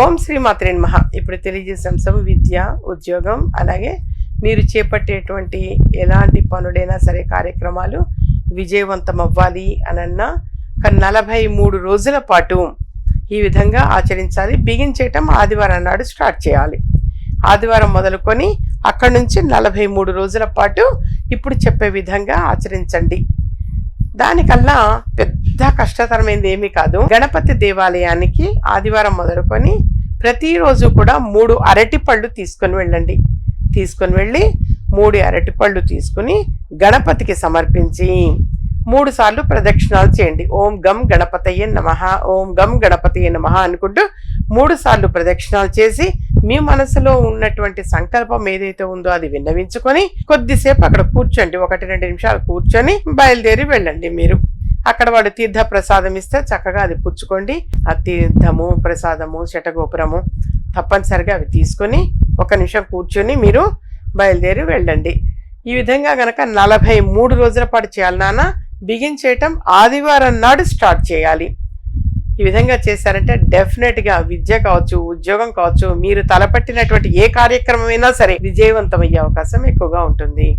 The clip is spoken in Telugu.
ఓం శ్రీ మాత్రే నమః. ఇప్పుడు తెలియజేసే అంశం విద్య ఉద్యోగం అలాగే మీరు చేపట్టేటువంటి ఎలాంటి పనులైనా సరే కార్యక్రమాలు విజయవంతం అవ్వాలి అనన్నా నలభై మూడు రోజుల పాటు ఈ విధంగా ఆచరించాలి. బిగించేయటం ఆదివారం నాడు స్టార్ట్ చేయాలి. ఆదివారం మొదలుకొని అక్కడి నుంచి నలభై మూడు రోజుల పాటు ఇప్పుడు చెప్పే విధంగా ఆచరించండి. దానికల్లా పెద్ద కష్టతరమైనది ఏమీ కాదు. గణపతి దేవాలయానికి ఆదివారం మొదలుకొని ప్రతిరోజు కూడా మూడు అరటి పళ్ళు తీసుకొని వెళ్ళండి. తీసుకొని వెళ్ళి మూడు అరటి పళ్ళు తీసుకుని గణపతికి సమర్పించి మూడు సార్లు ప్రదక్షిణాలు చేయండి. ఓం గం గణపతయ్య నమః ఓం గం గణపతయ్య నమః అనుకుంటూ మూడు సార్లు ప్రదక్షిణాలు చేసి మీ మనసులో ఉన్నటువంటి సంకల్పం ఏదైతే ఉందో అది విన్నవించుకొని కొద్దిసేపు అక్కడ కూర్చోండి. ఒకటి రెండు నిమిషాలు కూర్చొని బయలుదేరి వెళ్ళండి మీరు. అక్కడ వాడు తీర్థ ప్రసాదం ఇస్తే చక్కగా అది పుచ్చుకోండి. ఆ తీర్థము ప్రసాదము శటగోపురము తప్పనిసరిగా అవి తీసుకొని ఒక నిమిషం కూర్చొని మీరు బయలుదేరి వెళ్ళండి. ఈ విధంగా గనక నలభై మూడు రోజుల పాటు చేయాలి నాన్న. బిగించేయటం ఆదివారం నాడు స్టార్ట్ చేయాలి. ఈ విధంగా చేశారంటే డెఫినెట్గా విద్య కావచ్చు ఉద్యోగం కావచ్చు మీరు తలపట్టినటువంటి ఏ కార్యక్రమం అయినా సరే విజయవంతం అయ్యే అవకాశం ఎక్కువగా ఉంటుంది.